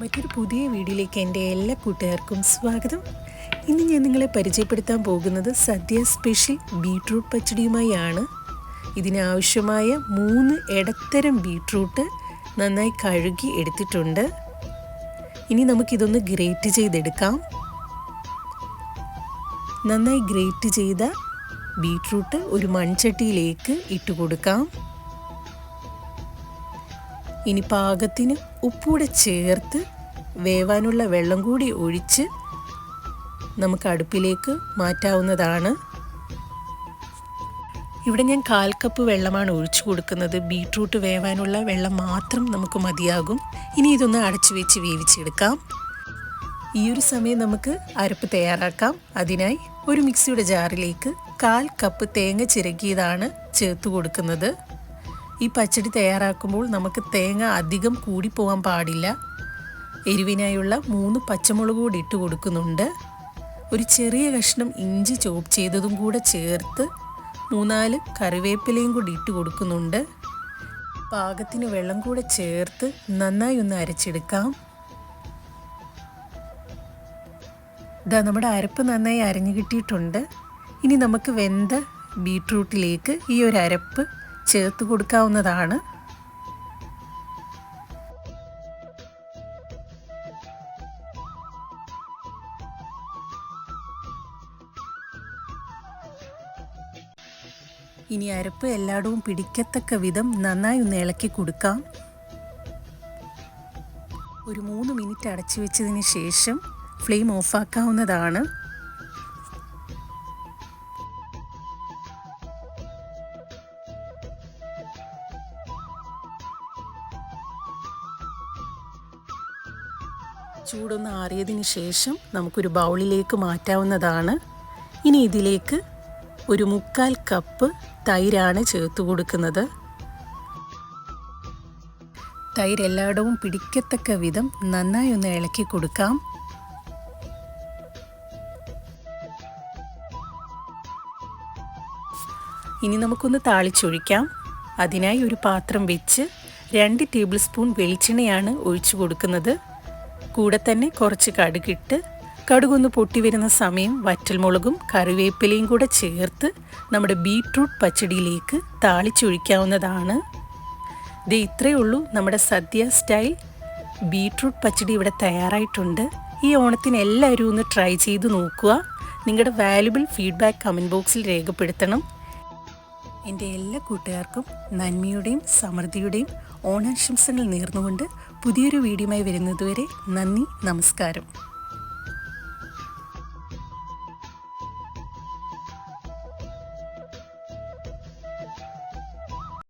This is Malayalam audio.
മറ്റൊരു പുതിയ വീഡിയോയിലേക്ക് എന്റെ എല്ലാ കൂട്ടുകാർക്കും സ്വാഗതം. ഇന്ന് ഞാൻ നിങ്ങളെ പരിചയപ്പെടുത്താൻ പോകുന്നത് സദ്യ സ്പെഷ്യൽ ബീട്രൂട്ട് പച്ചടിയുമായാണ്. ഇതിനാവശ്യമായ മൂന്ന് ഇടത്തരം ബീട്രൂട്ട് നന്നായി കഴുകി എടുത്തിട്ടുണ്ട്. ഇനി നമുക്കിതൊന്ന് ഗ്രേറ്റ് ചെയ്തെടുക്കാം. നന്നായി ഗ്രേറ്റ് ചെയ്ത ബീട്രൂട്ട് ഒരു മൺചട്ടിയിലേക്ക് ഇട്ട് കൊടുക്കാം. ഇനി പാകത്തിന് ഉപ്പൂടെ ചേർത്ത് വേവാനുള്ള വെള്ളം കൂടി ഒഴിച്ച് നമുക്ക് അടുപ്പിലേക്ക് മാറ്റാവുന്നതാണ്. ഇവിടെ ഞാൻ കാൽ കപ്പ് വെള്ളമാണ് ഒഴിച്ചു കൊടുക്കുന്നത്. ബീട്രൂട്ട് വേവാനുള്ള വെള്ളം മാത്രം നമുക്ക് മതിയാകും. ഇനി ഇതൊന്ന് അടച്ചു വെച്ച് വേവിച്ചെടുക്കാം. ഈ ഒരു സമയം നമുക്ക് അരപ്പ് തയ്യാറാക്കാം. അതിനായി ഒരു മിക്സിയുടെ ജാറിലേക്ക് കാൽ കപ്പ് തേങ്ങ ചിരകിയതാണ് ചേർത്ത് കൊടുക്കുന്നത്. ഈ പച്ചടി തയ്യാറാക്കുമ്പോൾ നമുക്ക് തേങ്ങ അധികം കൂടിപ്പോകാൻ പാടില്ല. എരിവിനായുള്ള മൂന്ന് പച്ചമുളക് കൂടി ഇട്ട് കൊടുക്കുന്നുണ്ട്. ഒരു ചെറിയ കഷ്ണം ഇഞ്ചി ചോപ്പ് ചെയ്തതും കൂടെ ചേർത്ത് മൂന്നാൽ കറിവേപ്പിലയും കൂടി ഇട്ട് കൊടുക്കുന്നുണ്ട്. പാകത്തിന് വെള്ളം കൂടെ ചേർത്ത് നന്നായി ഒന്ന് അരച്ചെടുക്കാം. ഇതാ നമ്മുടെ അരപ്പ് നന്നായി അരഞ്ഞു കിട്ടിയിട്ടുണ്ട്. ഇനി നമുക്ക് വെന്ത ബീട്രൂട്ടിലേക്ക് ഈ ഒരു അരപ്പ് ചേർത്ത് കൊടുക്കാവുന്നതാണ്. ഇനി അരപ്പ് എല്ലായിടവും പിടിക്കത്തക്ക വിധം നന്നായി ഒന്ന് ഇളക്കി കൊടുക്കാം. ഒരു മൂന്ന് മിനിറ്റ് അടച്ചു വെച്ചതിന് ശേഷം ഫ്ലെയിം ഓഫാക്കാവുന്നതാണ്. ചൂടൊന്ന് ആറിയതിന് ശേഷം നമുക്കൊരു ബൗളിലേക്ക് മാറ്റാവുന്നതാണ്. ഇനി ഇതിലേക്ക് ഒരു മുക്കാൽ കപ്പ് തൈരാണ് ചേർത്ത് കൊടുക്കുന്നത്. തൈര് എല്ലായിടവും പിടിക്കത്തക്ക വിധം നന്നായി ഒന്ന് ഇളക്കി കൊടുക്കാം. ഇനി നമുക്കൊന്ന് താളിച്ചൊഴിക്കാം. അതിനായി ഒരു പാത്രം വെച്ച് രണ്ട് ടേബിൾ സ്പൂൺ വെളിച്ചെണ്ണയാണ് ഒഴിച്ചു കൊടുക്കുന്നത്. കൂടെ തന്നെ കുറച്ച് കടുകിട്ട് കടുകൊന്ന് പൊട്ടി വരുന്ന സമയം വറ്റൽമുളകും കറിവേപ്പിലയും കൂടെ ചേർത്ത് നമ്മുടെ ബീട്രൂട്ട് പച്ചടിയിലേക്ക് താളിച്ചൊഴിക്കാവുന്നതാണ്. ഇത് ഇത്രയേ ഉള്ളൂ നമ്മുടെ സദ്യ സ്റ്റൈൽ. ബീട്രൂട്ട് പച്ചടി ഇവിടെ തയ്യാറായിട്ടുണ്ട്. ഈ ഓണത്തിന് എല്ലാവരും ഒന്ന് ട്രൈ ചെയ്ത് നോക്കുക. നിങ്ങളുടെ വാല്യുബിൾ ഫീഡ്ബാക്ക് കമന്റ് ബോക്സിൽ രേഖപ്പെടുത്തണം. എന്റെ എല്ലാ കൂട്ടുകാർക്കും നന്മയുടെയും സമൃദ്ധിയുടെയും ഓണാശംസകൾ നേർന്നുകൊണ്ട് പുതിയൊരു വീഡിയോയുമായി വരുന്നതുവരെ നന്ദി നമസ്കാരം.